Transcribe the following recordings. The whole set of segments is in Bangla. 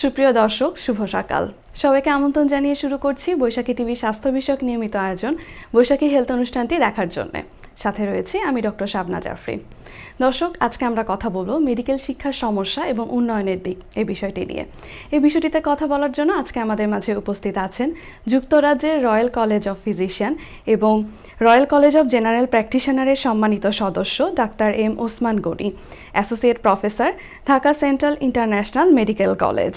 সুপ্রিয় দর্শক, শুভ সকাল। সবাইকে আমন্ত্রণ জানিয়ে শুরু করছি বৈশাখী টিভি স্বাস্থ্য বিষয়ক নিয়মিত আয়োজন, বৈশাখী হেলথ অনুষ্ঠানটি দেখার জন্য। সাথে রয়েছে আমি ডক্টর শাবনা জাফরি। দর্শক, আজকে আমরা কথা বলব মেডিকেল শিক্ষার সমস্যা এবং উন্নয়নের দিক এই বিষয়টি নিয়ে। এই বিষয়টিতে কথা বলার জন্য আজকে আমাদের মাঝে উপস্থিত আছেন যুক্তরাজ্যের রয়্যাল কলেজ অফ ফিজিশিয়ান এবং রয়্যাল কলেজ অফ জেনারেল প্র্যাকটিশনারের সম্মানিত সদস্য doctor M Osman Gani, associate professor, Dhaka central international medical college.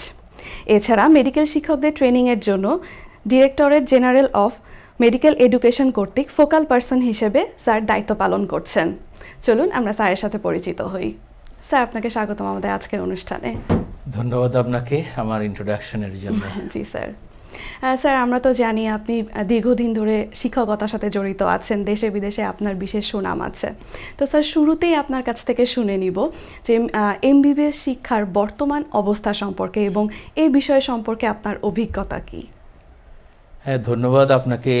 এছাড়া মেডিকেল শিক্ষকদের ট্রেনিংয়ের জন্য directorate general of medical education কর্তৃক ফোকাল পার্সন হিসেবে স্যার দায়িত্ব পালন করছেন। চলুন আমরা স্যারের সাথে পরিচিত হই। স্যার আপনাকে স্বাগতম আমাদের আজকের অনুষ্ঠানে। ধন্যবাদ আপনাকে আমার ইন্ট্রোডাকশনের জন্য। জি স্যার। স্যার আমরা তো জানি আপনি দীর্ঘদিন ধরে শিক্ষকতার সাথে জড়িত আছেন দেশে বিদেশে আপনার বিশেষ সুনাম আছে। তো স্যার শুরুতেই আপনার কাছ থেকে শুনে নিব যে এমবিবিএস শিক্ষার বর্তমান অবস্থা সম্পর্কে এবং এই বিষয় সম্পর্কে আপনার অভিজ্ঞতা কী? হ্যাঁ ধন্যবাদ আপনাকে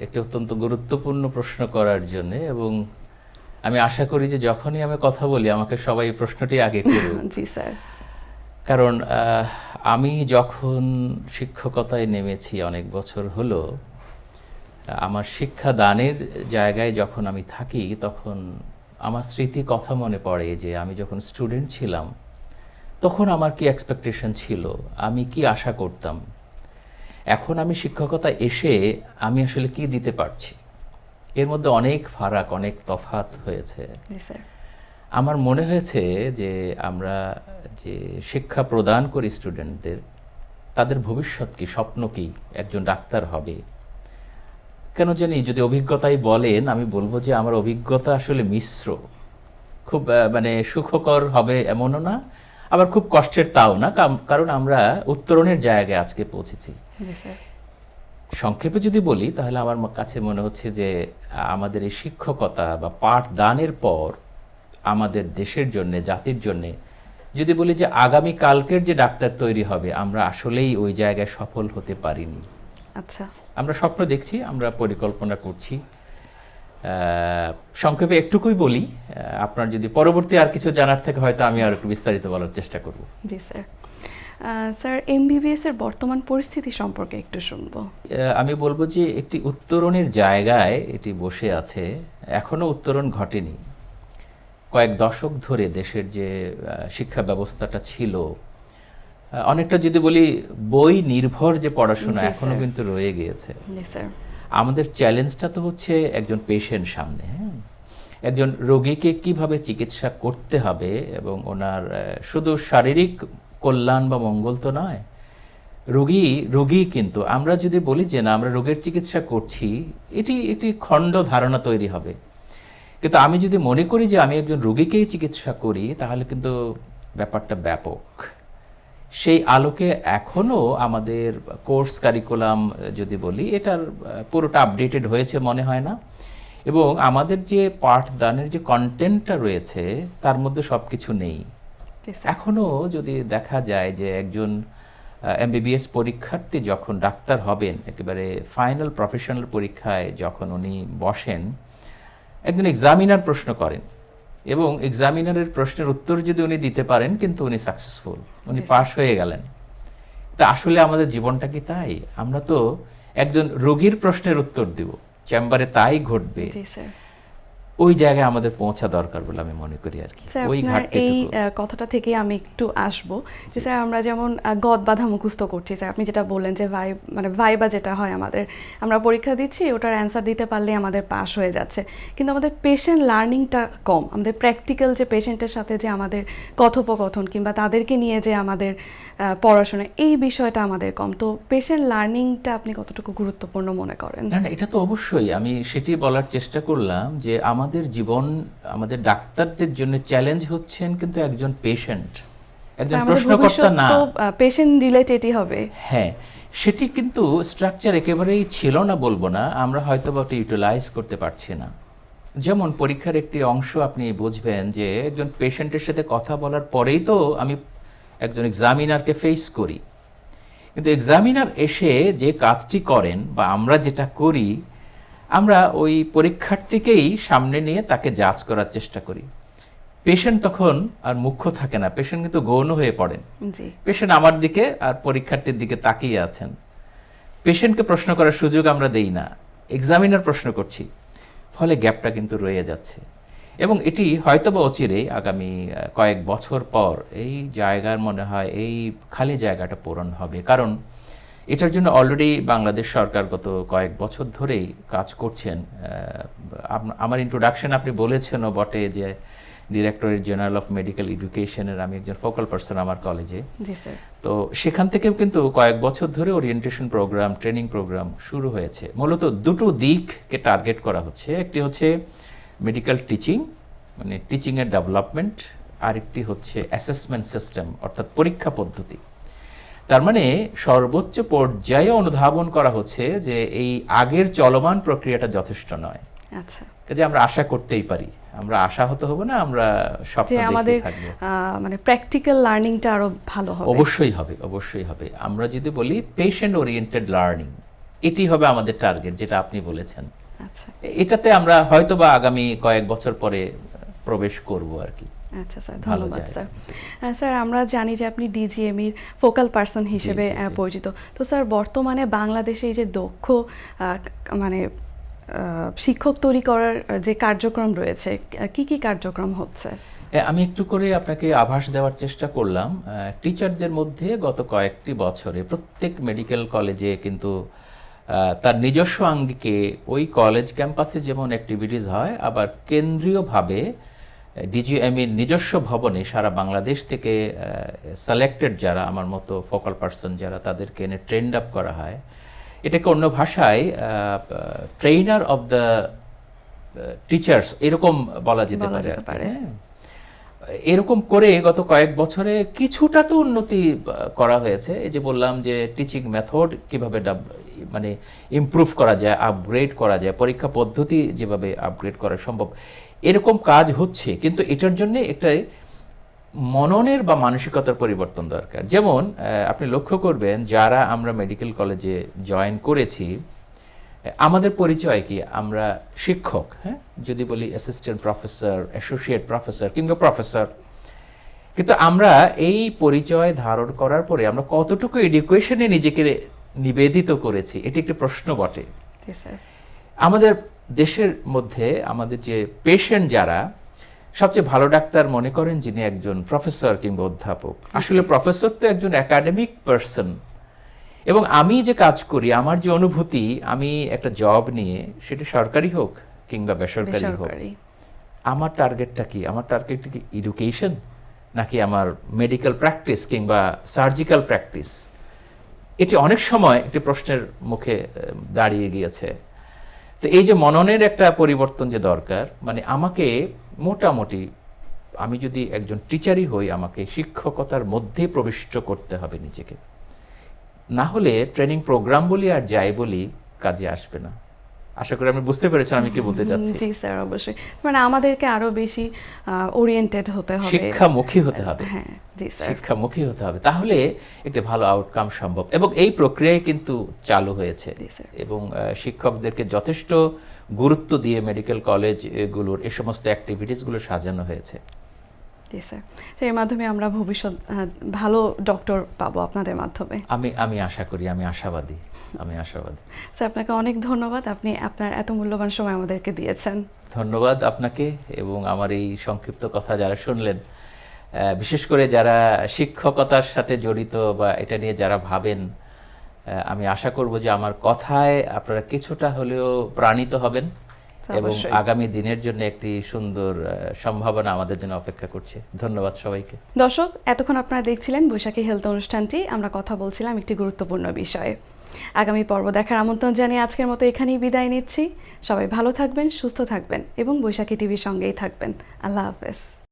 একটি অত্যন্ত গুরুত্বপূর্ণ প্রশ্ন করার জন্য এবং আমি আশা করি যে যখনই আমি কথা বলি আমাকে সবাই এই প্রশ্নটি আগে জি স্যার। কারণ আমি যখন শিক্ষকতায় নেমেছি অনেক বছর হলো আমার শিক্ষা দানের জায়গায় যখন আমি থাকি তখন আমার স্মৃতি কথা মনে পড়ে যে আমি যখন স্টুডেন্ট ছিলাম তখন আমার কি এক্সপেকটেশন ছিল? আমি কি আশা করতাম? এখন আমি শিক্ষকতা এসে আমি আসলে কি দিতে পারছি? এর মধ্যে অনেক ফারাক অনেক তফাত হয়েছে। স্যার আমার মনে হয়েছে যে আমরা যে শিক্ষা প্রদান করি স্টুডেন্টদের তাদের ভবিষ্যৎ কি স্বপ্ন কি একজন ডাক্তার হবে। কেন জানি যদি অভিজ্ঞতাই বলেন আমি বলব যে আমার অভিজ্ঞতা আসলে মিশ্র। খুব মানে সুখকর হবে এমনও না আবার খুব কষ্টের তাও না কারণ আমরা উত্তরণের জায়গায় আজকে পৌঁছেছি। সংক্ষেপে যদি বলি তাহলে আমার কাছে মনে হচ্ছে যে আমাদের এই শিক্ষকতা বা পাঠদানের পর আমাদের দেশের জন্য জাতির জন্য যদি বলি যে আগামী কালকের যে ডাক্তার তৈরি হবে আমরা আসলেই ওই জায়গায় সফল হতে পারিনি। আচ্ছা। আমরা স্বপ্ন দেখছি আমরা পরিকল্পনা করছি। সংক্ষেপে একটুকুই বলি আপনার যদি পরবর্তী আর কিছু জানার থেকে হয়তো আমি আর একটু বিস্তারিত বলার চেষ্টা করব। জি স্যার। স্যার এমবিবিএস এর বর্তমান পরিস্থিতি সম্পর্কে একটু শুনব। আমি বলব যে একটি উত্তরণের জায়গায় এটি বসে আছে এখনও উত্তরণ ঘটেনি। কয়েক দশক ধরে দেশের যে শিক্ষা ব্যবস্থাটা ছিল অনেকটা যদি বলি বই নির্ভর যে পড়াশোনা এখনও কিন্তু রয়ে গিয়েছে। জি স্যার। আমাদের চ্যালেঞ্জটা তো হচ্ছে একজন পেশেন্ট সামনে হ্যাঁ? একজন রোগীকে কীভাবে চিকিৎসা করতে হবে এবং ওনার শুধু শারীরিক কল্যাণ বা মঙ্গল তো নয়, রোগী রোগী কিন্তু, আমরা যদি বলি যে না, আমরা রোগের চিকিৎসা করছি, এটি একটি খণ্ড ধারণা তৈরি হবে। কিন্তু আমি যদি মনে করি যে আমি একজন রোগীকেই চিকিৎসা করি, তাহলে কিন্তু ব্যাপারটা ব্যাপক। সেই আলোকে এখনও আমাদের কোর্স কারিকুলাম যদি বলি এটার পুরোটা আপডেটেড হয়েছে মনে হয় না। এবং আমাদের যে পাঠদানের যে কন্টেন্টটা রয়েছে তার মধ্যে সব কিছু নেই। জি স্যার এখনও যদি দেখা যায় যে একজন এমবিবিএস পরীক্ষার্থী যখন ডাক্তার হবেন একেবারে ফাইনাল প্রফেশনাল পরীক্ষায় যখন উনি বসেন একজন এক্সামিনার প্রশ্ন করেন এবং এক্সামিনারের প্রশ্নের উত্তর যদি উনি দিতে পারেন কিন্তু উনি সাকসেসফুল উনি পাশ হয়ে গেলেন। তা আসলে আমাদের জীবনটা কি তাই? আমরা তো একজন রোগীর প্রশ্নের উত্তর দিব। চেম্বারে তাই ঘটবে। স্যার ওই জায়গায় আমাদের পৌঁছা দরকার বলে আমি মনে করি আর কি। ওই এই কথাটা থেকে আমি একটু আসব যে স্যার আমরা যেমন গদ বাধা মুখস্থ করছি। স্যার আপনি যেটা বললেন যে ভাই মানে ভাইবা যেটা হয় আমাদের আমরা পরীক্ষা দিচ্ছি ওটার অ্যান্সার দিতে পারলে আমাদের পাস হয়ে যাচ্ছে। কিন্তু আমাদের পেশেন্ট লার্নিংটা কম। আমাদের প্র্যাকটিক্যাল যে পেশেন্টের সাথে যে আমাদের কথোপকথন কিংবা তাদেরকে নিয়ে যে আমাদের পড়াশোনা এই বিষয়টা আমাদের কম। তো পেশেন্ট লার্নিংটা আপনি কতটুকু গুরুত্বপূর্ণ মনে করেন? না এটা তো অবশ্যই। আমি সেটি বলার চেষ্টা করলাম যে আমাদের জীবন আমাদের ডাক্তারদের জন্য চ্যালেঞ্জ হচ্ছেন কিন্তু একজন পেশেন্ট একজন প্রশ্নকর্তা না। পেশেন্ট রিলেটেডই হবে। হ্যাঁ সেটি কিন্তু স্ট্রাকচার একেবারেই ছিল না বলব না আমরা হয়তো বা ওটা ইউটিলাইজ করতে পারছি না। যেমন পরীক্ষার একটি অংশ আপনি বুঝবেন যে একজন পেশেন্টের সাথে কথা বলার পরেই তো আমি একজন এক্সামিনারকে ফেস করি। কিন্তু এক্সামিনার এসে যে কাজটি করেন বা আমরা যেটা করি আমরা ওই পরীক্ষার্থীকেই সামনে নিয়ে তাকে জাজ করার চেষ্টা করি। পেশেন্ট তখন আর মুখ্য থাকে না পেশেন্ট কিন্তু গৌণ হয়ে পড়েন। পেশেন্ট আমার দিকে আর পরীক্ষার্থীর দিকে তাকিয়ে আছেন। পেশেন্টকে প্রশ্ন করার সুযোগ আমরা দেই না এক্সামিনার প্রশ্ন করছি ফলে গ্যাপটা কিন্তু রয়ে যাচ্ছে। এবং এটি হয়তোবা অচিরে আগামী কয়েক বছর পর এই জায়গার মনে হয় এই খালি জায়গাটা পূরণ হবে। কারণ এটার জন্য অলরেডি বাংলাদেশ সরকার গত কয়েক বছর ধরেই কাজ করছেন। আমার ইন্ট্রোডাকশন আপনি বলেছেনও বটে যে ডিরেক্টরেট জেনারেল অফ মেডিকেল এডুকেশনের আমি একজন ফোকাল পার্সন আমার কলেজে তো সেখান থেকেও কিন্তু কয়েক বছর ধরে ওরিয়েন্টেশন প্রোগ্রাম ট্রেনিং প্রোগ্রাম শুরু হয়েছে। মূলত দুটো দিককে টার্গেট করা হচ্ছে। একটি হচ্ছে মেডিকেল টিচিং মানে টিচিংয়ের ডেভেলপমেন্ট আরেকটি হচ্ছে অ্যাসেসমেন্ট সিস্টেম অর্থাৎ পরীক্ষা পদ্ধতি। তার মানে সর্বোচ্চ পর্যায়ে অনুধাবন করা হচ্ছে যে এই আগের চলমান প্রক্রিয়াটা যথেষ্ট নয়। আচ্ছা। কাজে আমরা আশা করতেই পারি। আমরা আশাহত হব না আমরা স্বপ্ন আমাদের দেখতে আহ, মানে প্র্যাকটিক্যাল লার্নিংটা আরও ভালো হবে। অবশ্যই হবে অবশ্যই হবে। আমরা যদি বলি পেশেন্ট ওরিয়েন্টেড লার্নিং এটি হবে আমাদের টার্গেট যেটা আপনি বলেছেন। আচ্ছা। এটাতে আমরা হয়তো বা আগামী কয়েক বছর পরে প্রবেশ করব আর কি। আচ্ছা স্যার ধন্যবাদ স্যার। আহ, স্যার আমরা জানি যে আপনি ডিজিএমির ফোকাল পার্সন হিসেবে পরিচিত। তো স্যার বর্তমানে বাংলাদেশে এই যে দক্ষ মানে শিক্ষক তৈরি করার যে কার্যক্রম রয়েছে কি কি কার্যক্রম হচ্ছে? আমি একটু করে আপনাকে আভাস দেওয়ার চেষ্টা করলাম। টিচারদের মধ্যে গত কয়েকটি বছরে প্রত্যেক মেডিকেল কলেজে কিন্তু তার নিজস্ব আঙ্গিকে ওই কলেজ ক্যাম্পাসে যেমন অ্যাক্টিভিটিস হয় আবার কেন্দ্রীয়ভাবে ডিজিএমইর নিজস্ব ভবনে সারা বাংলাদেশ থেকে সিলেক্টেড যারা আমার মতো ফোকাল পার্সন যারা তাদেরকে এনে ট্রেন্ড আপ করা হয় এটাকে অন্য ভাষায় ট্রেইনার অফ দ্য টিচার্স এরকম বলা যেতে পারে। হ্যাঁ। এরকম করে গত কয়েক বছরে কিছুটা তো উন্নতি করা হয়েছে এই যে বললাম যে টিচিং মেথড কীভাবে মানে ইমপ্রুভ করা যায় আপগ্রেড করা যায়, পরীক্ষা পদ্ধতি যেভাবে আপগ্রেড করা সম্ভব, এরকম কাজ হচ্ছে। কিন্তু এটার জন্য একটা মননের বা মানসিকতার পরিবর্তন দরকার। যেমন আপনি লক্ষ্য করবেন, যারা আমরা মেডিকেল কলেজে জয়েন করেছি আমাদের পরিচয় কি? আমরা শিক্ষক হ্যাঁ? যদি বলি অ্যাসিস্ট্যান্ট প্রফেসর অ্যাসোসিয়েট প্রফেসর কিংবা প্রফেসর কিন্তু আমরা এই পরিচয় ধারণ করার পরে আমরা কতটুকু এডুকেশনে নিজেকে নিবেদিত করেছি? এটি একটি প্রশ্ন বটে। আমাদের দেশের মধ্যে আমাদের যে পেশেন্ট যারা সবচেয়ে ভালো ডাক্তার মনে করেন যিনি একজন প্রফেসর কিংবা অধ্যাপক। আসলে প্রফেসর তো একজন একাডেমিক পার্সন এবং আমি যে কাজ করি আমার যে অনুভূতি আমি একটা জব নিয়ে সেটা সরকারি হোক কিংবা বেসরকারি হোক। আমার টার্গেটটা কি? আমার টার্গেটটা কি এডুকেশন নাকি আমার মেডিকেল প্র্যাকটিস কিংবা সার্জিক্যাল প্র্যাকটিস এটি অনেক সময় একটি প্রশ্নের মুখে দাঁড়িয়ে গিয়েছে। তো এই যে মননের একটা পরিবর্তন যে দরকার মানে আমাকে মোটামুটি, আমি যদি একজন টিচারই হই, আমাকে শিক্ষকতার মধ্যে প্রবিষ্ট করতে হবে নিজেকে। না হলে ট্রেনিং প্রোগ্রাম বলি আর যাই বলি, কাজে আসবে না। আশা করি আমি বুঝতে পেরেছেন আমি কি বলতে চাচ্ছি। জি স্যার অবশ্যই। মানে আমাদেরকে আরও বেশি ওরিয়েন্টেড হতে হবে। শিক্ষামুখী হতে হবে। হ্যাঁ জি স্যার। শিক্ষামুখী হতে হবে। তাহলে একটা ভালো আউটকাম সম্ভব। এবং এই প্রক্রিয়ায় কিন্তু চালু হয়েছে। এবং শিক্ষকদেরকে যথেষ্ট গুরুত্ব দিয়ে মেডিকেল কলেজগুলোর এই সমস্ত অ্যাক্টিভিটিসগুলো সাজানো হয়েছে। স্যার তো এর মাধ্যমে আমরা ভবিষ্যৎ ভালো ডক্টর পাবো আপনাদের মাধ্যমে। আমি আমি আশা করি আমি আশাবাদী আমি আশাবাদী। স্যার আপনাকে অনেক ধন্যবাদ আপনি আপনার এত মূল্যবান সময় আমাদেরকে দিয়েছেন। ধন্যবাদ আপনাকে এবং আমার এই সংক্ষিপ্ত কথা যারা শুনলেন বিশেষ করে যারা শিক্ষকতার সাথে জড়িত বা এটা নিয়ে যারা ভাবেন আমি আশা করব যে আমার কথায় আপনারা কিছুটা হলেও প্রাণিত হবেন। এবং আগামী দিনের জন্য একটি সুন্দর সম্ভাবনা আমাদের জন্য অপেক্ষা করছে। ধন্যবাদ সবাইকে। দর্শক এতক্ষণ আপনারা দেখছিলেন বৈশাখী হেলথ অনুষ্ঠানটি। আমরা কথা বলছিলাম একটি গুরুত্বপূর্ণ বিষয়ে। আগামী পর্ব দেখার আমন্ত্রণ জানিয়ে আজকের মতো এখানেই বিদায় নিচ্ছি। সবাই ভালো থাকবেন সুস্থ থাকবেন এবং বৈশাখী টিভির সঙ্গেই থাকবেন। আল্লাহ হাফেজ।